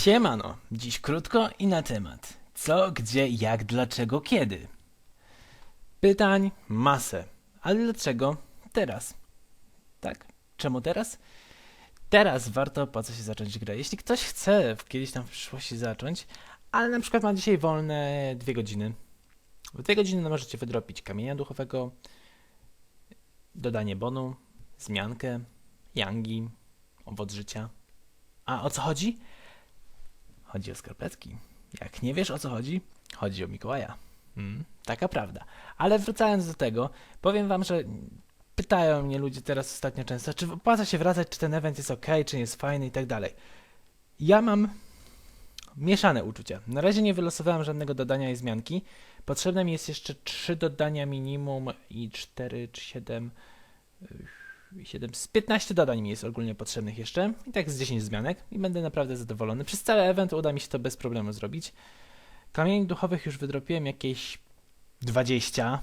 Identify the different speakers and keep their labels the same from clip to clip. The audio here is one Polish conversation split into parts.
Speaker 1: Siemano, dziś krótko i na temat. Co, gdzie, jak, dlaczego, kiedy. Pytań masę. Ale dlaczego teraz? Tak? Czemu teraz? Teraz warto po co się zacząć grę. Jeśli ktoś chce kiedyś tam w przyszłości zacząć, ale na przykład ma dzisiaj wolne dwie godziny. W dwie godziny możecie wydropić kamienia duchowego, dodanie bonu, zmiankę, yangi, owoc życia. A o co chodzi? Chodzi o skarpetki. Jak nie wiesz o co chodzi, chodzi o Mikołaja. Mm, taka prawda. Ale wracając do tego, powiem wam, że pytają mnie ludzie teraz ostatnio często, czy opłaca się wracać, czy ten event jest ok, czy jest fajny i tak dalej. Ja mam mieszane uczucia. Na razie nie wylosowałem żadnego dodania i zmianki. Potrzebne mi jest jeszcze 3 dodania minimum i 4 czy 7 7 z 15 dodań mi jest ogólnie potrzebnych jeszcze. I tak z 10 zmianek. I będę naprawdę zadowolony. Przez cały event uda mi się to bez problemu zrobić. Kamieni duchowych już wydropiłem jakieś 20.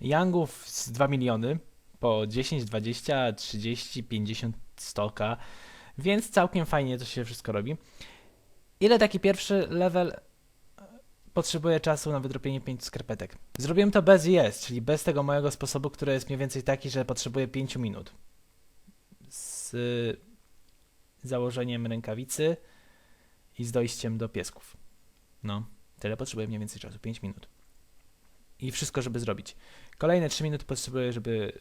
Speaker 1: Yangów z 2 miliony. Po 10, 20, 30, 50 stoka. Więc całkiem fajnie to się wszystko robi. Ile taki pierwszy level potrzebuje czasu na wydropienie 5 skarpetek? Zrobiłem to bez jest, czyli bez tego mojego sposobu, który jest mniej więcej taki, że potrzebuję 5 minut. Z założeniem rękawicy i z dojściem do piesków. No, tyle potrzebuję mniej więcej czasu, 5 minut. I wszystko, żeby zrobić. Kolejne 3 minuty potrzebuję, żeby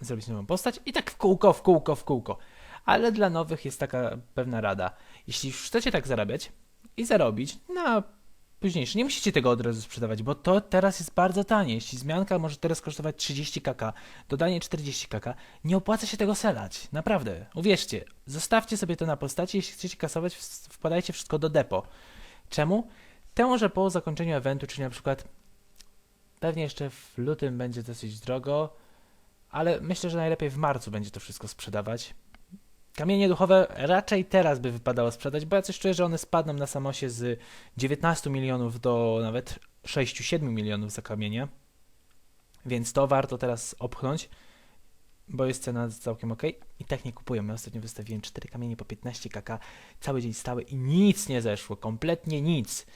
Speaker 1: zrobić nową postać i tak w kółko, w kółko, w kółko. Ale dla nowych jest taka pewna rada. Jeśli już chcecie tak zarabiać i zarobić na późniejszy. Nie musicie tego od razu sprzedawać, bo to teraz jest bardzo tanie. Jeśli zmianka może teraz kosztować 30 kk, dodanie 40 kk, nie opłaca się tego selać. Naprawdę. Uwierzcie, zostawcie sobie to na postaci. Jeśli chcecie kasować, wkładajcie wszystko do depo. Czemu? Temu, że po zakończeniu eventu, czyli na przykład pewnie jeszcze w lutym będzie dosyć drogo, ale myślę, że najlepiej w marcu będzie to wszystko sprzedawać. Kamienie duchowe raczej teraz by wypadało sprzedać, bo ja coś czuję, że one spadną na samosie z 19 milionów do nawet 6-7 milionów za kamienie. Więc to warto teraz opchnąć, bo jest cena całkiem ok. I tak nie kupują. Ja ostatnio wystawiłem 4 kamienie po 15 kk, cały dzień stały i nic nie zeszło, kompletnie nic.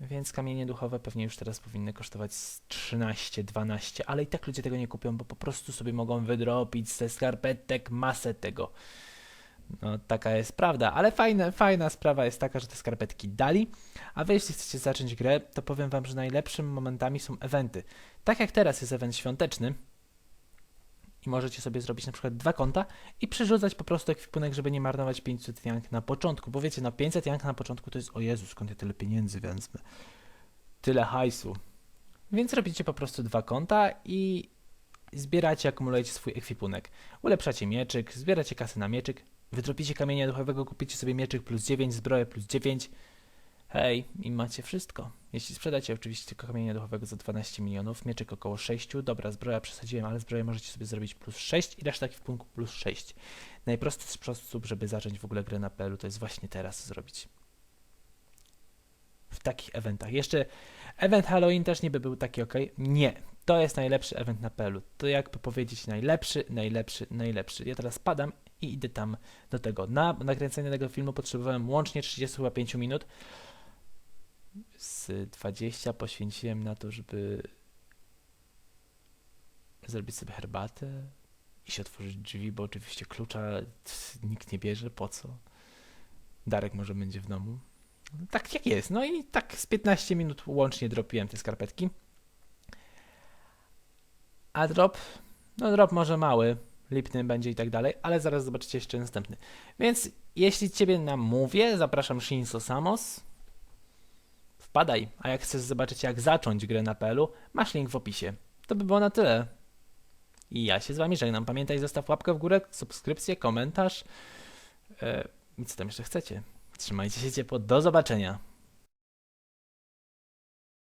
Speaker 1: Więc kamienie duchowe pewnie już teraz powinny kosztować z 13-12, ale i tak ludzie tego nie kupią, bo po prostu sobie mogą wydropić ze skarpetek masę tego. No, taka jest prawda, ale fajna, fajna sprawa jest taka, że te skarpetki dali, a wy jeśli chcecie zacząć grę, to powiem wam, że najlepszymi momentami są eventy. Tak jak teraz jest event świąteczny i możecie sobie zrobić na przykład dwa konta i przerzucać po prostu ekwipunek, żeby nie marnować 500 jank na początku, bo wiecie, na 500 jank na początku to jest, o Jezu, skąd ja tyle pieniędzy wezmę, tyle hajsu. Więc robicie po prostu dwa konta i zbieracie, akumulujecie swój ekwipunek. Ulepszacie mieczyk, zbieracie kasę na mieczyk, Wydropicie kamienia duchowego, kupicie sobie mieczyk plus 9, zbroję plus 9. Hej, i macie wszystko. Jeśli sprzedacie oczywiście tylko kamienia duchowego za 12 milionów, mieczyk około 6, dobra, zbroja przesadziłem, ale zbroję możecie sobie zrobić plus 6 i reszta ekwipunku plus 6. Najprostszy sposób, żeby zacząć w ogóle grę na PL, to jest właśnie teraz zrobić. W takich eventach. Jeszcze event Halloween też nie by był taki ok. Nie, to jest najlepszy event na PL. To jakby powiedzieć najlepszy, najlepszy, najlepszy. Ja teraz padam i idę tam do tego. Na nakręcenie tego filmu potrzebowałem łącznie 35 minut. Z 20 poświęciłem na to, żeby zrobić sobie herbatę i się otworzyć drzwi, bo oczywiście klucza nikt nie bierze, po co? Darek może będzie w domu. Tak jak jest. No i tak z 15 minut łącznie dropiłem te skarpetki. A drop? No drop może mały, lipny będzie i tak dalej, ale zaraz zobaczycie jeszcze następny. Więc jeśli ciebie namówię, zapraszam Shinso Samos. Wpadaj, a jak chcesz zobaczyć jak zacząć grę na PL-u, masz link w opisie. To by było na tyle. I ja się z wami żegnam. Pamiętaj, zostaw łapkę w górę, subskrypcję, komentarz. E, I co tam jeszcze chcecie? Trzymajcie się ciepło. Do zobaczenia.